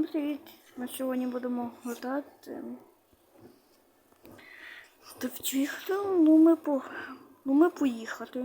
Всім привіт! Ми сьогодні будемо грати. Та втіхли, ну ми по. Ну ми поїхати.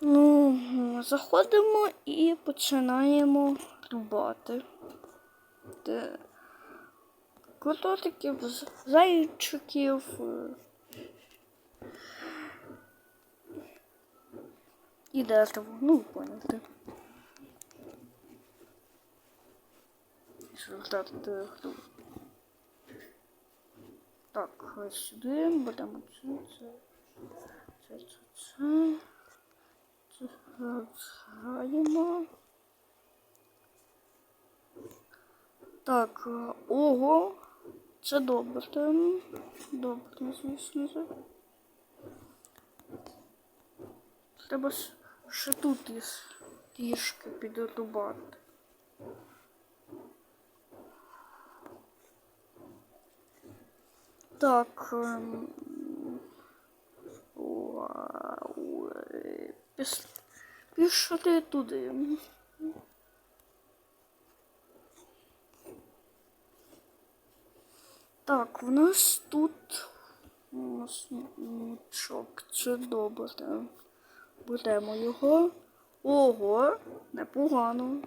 Ну, заходимо і починаємо рубати. Де Крототиків, з- зайчиків. е, І дерево. Ну, ви поняли. Результати директу. Так, ось сюди будемо це, це, це, це, це. Це граємо. Так, е, ого, це добре. Добре, звісно. це. Треба ще тут із трішки підрубати. Так. ем, е, Пішли туди. Так, в нас тут у нас нічок, це добре. Будемо його. Ого, непогано.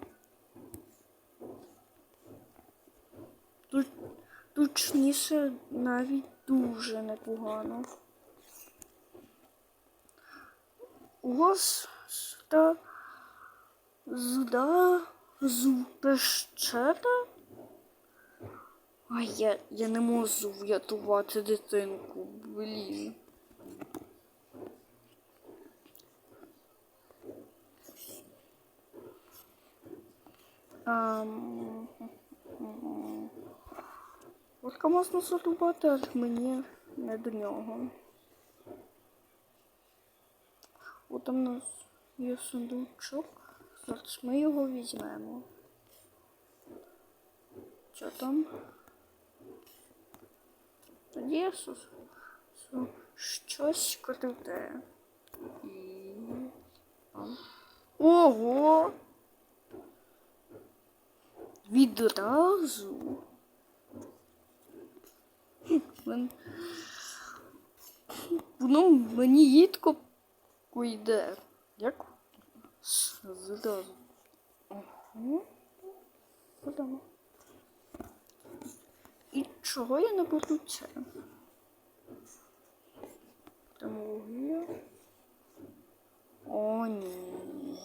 Тут точніше навіть дуже непогано. У вас та зда зупещета? А я, я не можу врятувати дитинку, блін. Ам, Лодка можна задубати, але мені не до нього. От у нас є сундучок. Зараз ми його візьмемо. Що там? Тоді щось. І... Ого! Відразу. Воно мені їдко йде. Як? Зразу. Ага. Подамо. Чого я не буду це? Вугілля. О, ні.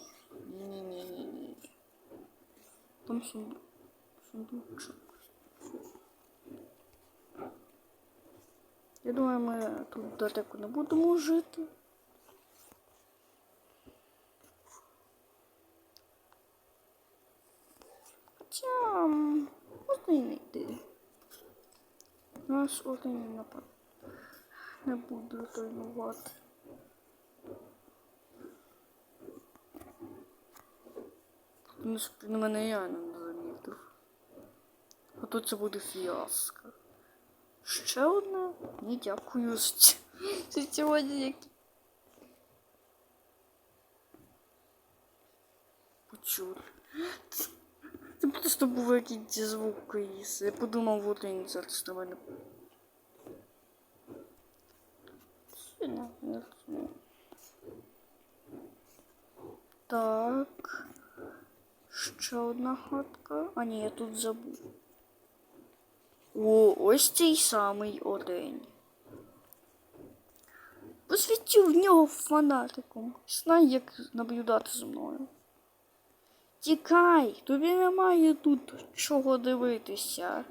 Ні-ні-ні-ні. Там сунду... сундучок. Я думаю, ми тут далеко не будемо жити. Хоча можна і не йти. Наш один напад. Не буду тренувати. Ну, на мене реально не замітив. А тут це буде фіаско. Ще одна? Ні, дякую. Сьогодні які. Був звук із. Я подумав, вот він зараз. Не знаю. Так. Ще одна хатка. А ні, я тут забув. О, ось цей самий один. Посвітив в нього фанатиком. Знай, як наблюдати за мною. Тікай, тобі немає тут чого дивитися.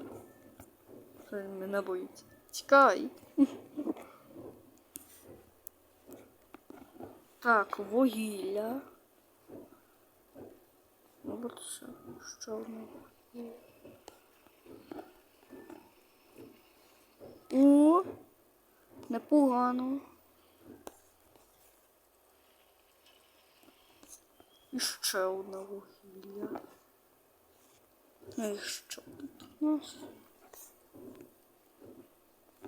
Мене боїться. Тікай. Так, вугілля. От все. Що в мене? О, непогано. І ще одне вугілля. Ну і що тут у нас?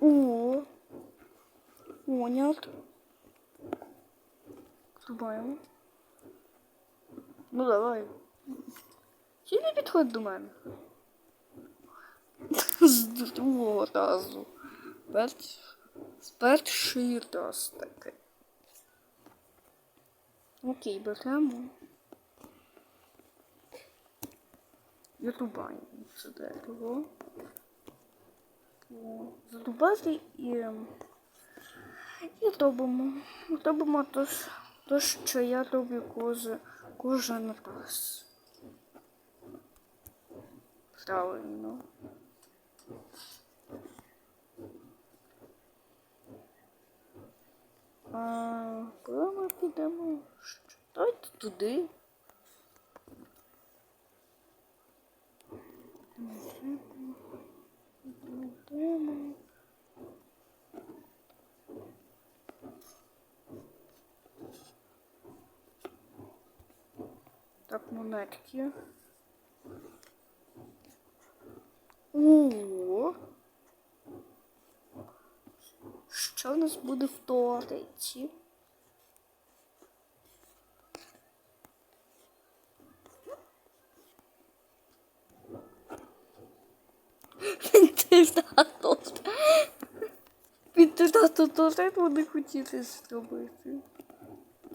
О, понят. Думаємо. Ну давай. Чи не підходь до мене? З другого разу. Перш... Перший раз таке. Окей, беремо. Рубаємо це дерево. О, Зарубати і, і робимо. Робимо то, що я роблю кожен, раз. Правильно. А, куди ми підемо? Що? Давайте туди. Так, монетки. О! Що в нас буде в туалеті? Вентилятор. Вентилятор туалет вони хотіли зробити.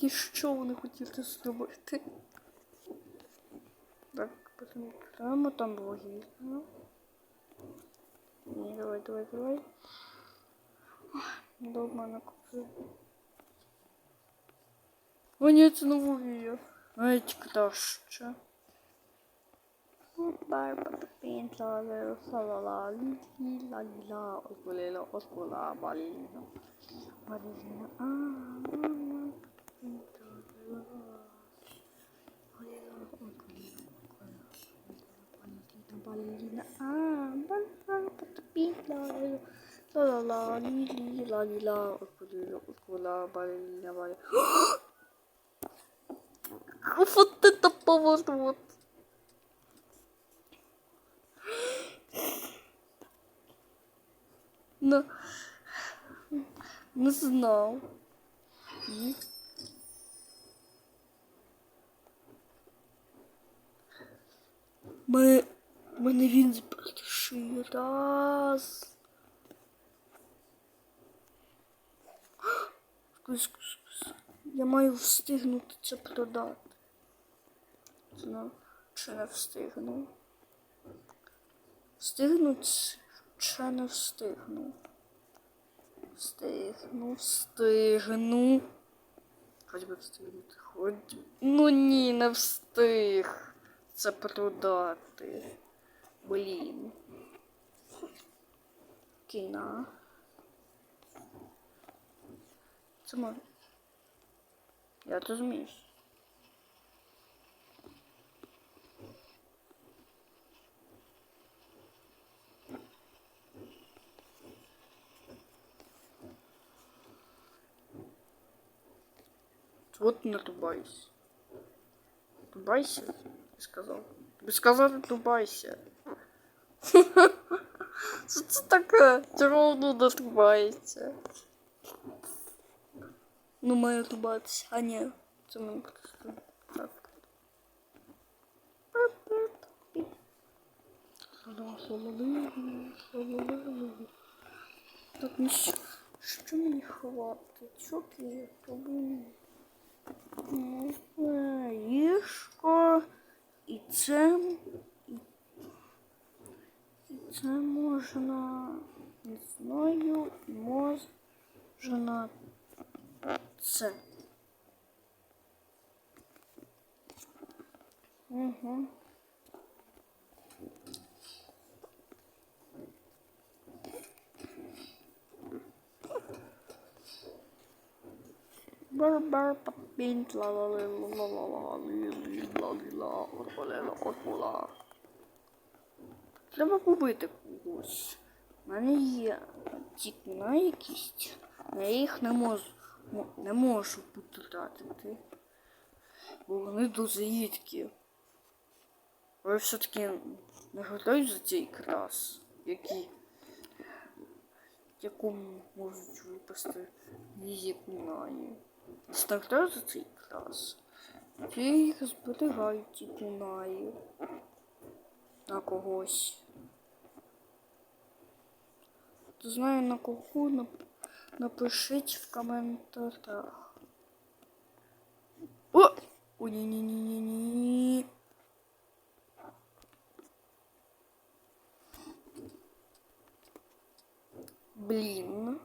І що вони хотіли зробити? Так, потім прямо там вугілля. Ні, давай, давай, давай. Дома накупив. О, ні, це не вугілля. Навіть краще. Барба Barbapint la la la la la la osbolelo osbola balino balino balina ah barbapint la la la la la la la osbolelo osbola balina balina Ufutta topa vurdu vurdu Ну, не знав. Ми, мене він перший раз. Я маю встигнути це продати. Ну, чи не встигну? Встигну чи- чи не встигну? Встигну, встигну. Хоч би встигнути, хоч. Ну ні, не встиг це продати. Блін. Кіна. Це може. Я розумію. Вот не рубайся. Рубайся, я сказав. Тобі сказали рубайся. Що це таке? Чого воно не рубається? Ну, має рубатися. А ні, це мене просто так. Так, ну що, що мені хватить? Що Ліжко. І це. І, це можна. Не знаю, можна це. Угу. Бар-бар, ла-ла-ла-ла-ла-ла, лі-лі-ла-лі-ла, от-ла-ла. Треба побити когось. У мене є тікна якісь, я їх не можу, не можу потратити. Бо вони дуже рідкі. Ви все-таки не готові за цей крас, який яку можуть випасти візі кунаї. Стартую за цей клас. Я їх зберігаю ті кунаї на когось. Хто знає на кого, нап- напишіть в коментарях. О! О, ні ні ні ні ні Блін,